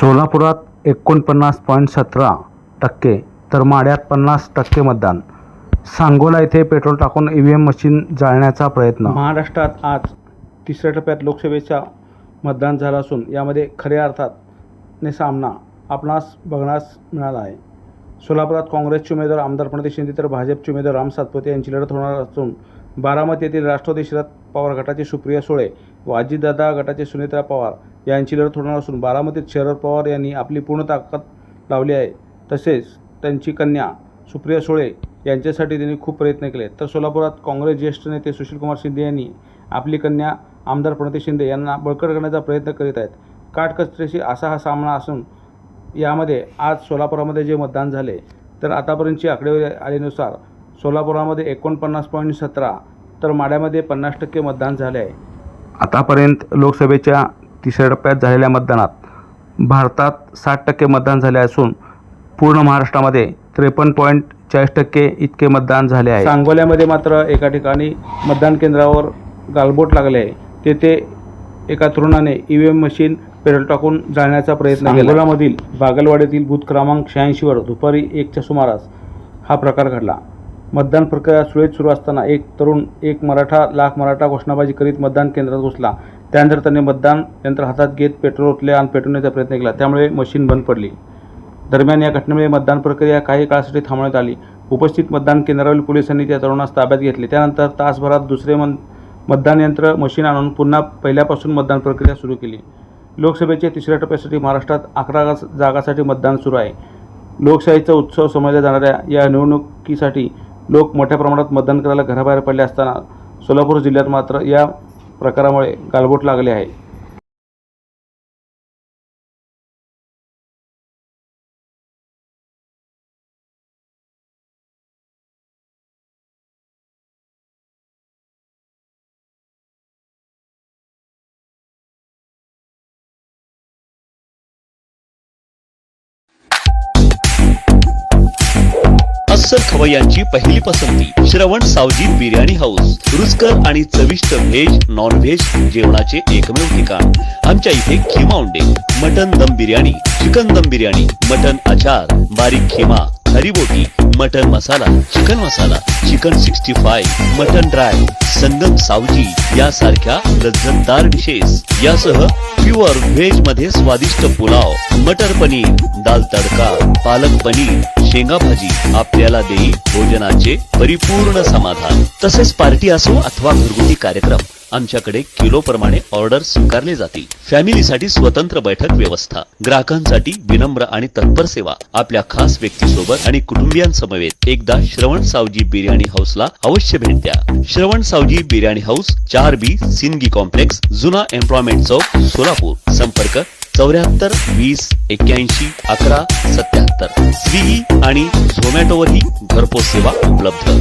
सोलापुरात एकोणपन्नास पॉईंट सतरा टक्के तर माड्यात पन्नास टक्के मतदान. सांगोला येथे पेट्रोल टाकून ई व्ही एम मशीन जाळण्याचा प्रयत्न. महाराष्ट्रात आज तिसऱ्या टप्प्यात लोकसभेचा मतदान झालं असून यामध्ये खऱ्या अर्थात ने सामना आपणास बघण्यास मिळाला आहे. सोलापुरात काँग्रेसचे उमेदवार आमदार प्रणित शिंदे तर भाजपचे उमेदवार राम सातपुते यांची लढत होणार असून बारामती येथील राष्ट्रवादी शरद पवार गटाचे सुप्रिया सुळे व अजितदादा गटाचे सुनेत्रा पवार यांची लढत होणार असून बारामतीत शरद पवार यांनी आपली पूर्ण ताकद लावली आहे. तसेच त्यांची कन्या सुप्रिया सुळे यांच्यासाठी त्यांनी खूप प्रयत्न केले. तर सोलापुरात काँग्रेस ज्येष्ठ नेते सुशीलकुमार शिंदे यांनी आपली कन्या आमदार प्रणती शिंदे यांना बळकट करण्याचा प्रयत्न करीत आहेत. काटकचऱ्याशी असा हा सामना असून यामध्ये आज सोलापुरामध्ये जे मतदान झाले तर आतापर्यंतची आकडेवारी आल्यानुसार सोलापुरामध्ये एकोणपन्नास पॉईंट सतरा तर माड्यामध्ये पन्नास टक्के मतदान झाले आहे. आतापर्यंत लोकसभेच्या तिसऱ्या टप्प्यात झालेल्या मतदानात भारतात साठ टक्के मतदान झाले असून पूर्ण महाराष्ट्रामध्ये त्रेपन्न पॉईंट चाळीस टक्के इतके मतदान झाले आहे. सांगोल्यामध्ये मात्र एका ठिकाणी मतदान केंद्रावर गालबोट लागले आहे. तेथे एका तरुणाने E V M machine petrol टाकून जाळण्याचा प्रयत्न केला. सांगोलामधील बागलवाडीतील बूथ क्रमांक शहाऐंशीवर दुपारी एकच्या सुमारास हा प्रकार घडला. मतदान प्रक्रिया सुरळीत सुरू असताना एक तरुण एक मराठा लाख मराठा घोषणाबाजी करीत मतदान केंद्रात घुसला. त्यानंतर त्यांनी मतदान यंत्र हातात घेत पेट्रोल ओतले आणि पेटवण्याचा प्रयत्न केला. त्यामुळे मशीन बंद पडली. दरम्यान या घटनेमुळे मतदान प्रक्रिया काही काळासाठी थांबवण्यात आली. उपस्थित मतदान केंद्रावरील पोलिसांनी त्या तरुणास ताब्यात घेतले. त्यानंतर तासभरात दुसरे मन मतदान यंत्र मशीन आणून पुन्हा पहिल्यापासून मतदान प्रक्रिया सुरू केली. लोकसभेच्या तिसऱ्या टप्प्यासाठी महाराष्ट्रात अकरा जागासाठी मतदान सुरू आहे. लोकशाहीचा उत्सव समजल्या जाणाऱ्या या निवडणुकीसाठी लोक मोठ्या प्रमाणात मतदान करायला घराबाहेर पडले असताना सोलापूर जिल्ह्यात मात्र या प्रकारामुळे गालबोट लागले आहे. अस्सल खवय्यांची पहिली पसंती श्रवण सावजी बिर्याणी हाऊस. रुचकर आणि चविष्ट व्हेज नॉन व्हेज जेवणाचे एकमेव ठिकाण. आमच्या इथे खिमा उंडे मटन दम बिर्याणी चिकन दम बिर्याणी मटन अचार बारीक खिमा खरी बोटी mutton masala chicken masala chicken sixty five mutton dry Sangam Saoji यासारख्या लज्जतदार डिशेस यासह प्युअर व्हेजमध्ये स्वादिष्ट पुलाव मटर पनीर दाल तडका पालक पनीर शेंगा भाजी आपल्याला देई भोजनाचे परिपूर्ण समाधान. तसेच पार्टी असो अथवा घरगुती कार्यक्रम. आमच्याकडे किलो प्रमाणे ऑर्डर स्वीकारले जातील. फॅमिलीसाठी स्वतंत्र बैठक व्यवस्था ग्राहकांसाठी विनम्र आणि तत्पर सेवा आपल्या खास व्यक्तीसोबत आणि कुटुंबियांसमवेत एकदा श्रवण सावजी बिर्याणी हाऊसला अवश्य भेट द्या. श्रवण सावजी बिर्याणी हाऊस चार बी सिंगी कॉम्प्लेक्स जुना एम्प्लॉयमेंट चौक सोलापूर. संपर्क चौऱ्याहत्तर वीस एक्क्याऐंशी अकरा सत्याहत्तर. स्विगी आणि झोमॅटोवरही घरपोच सेवा उपलब्ध.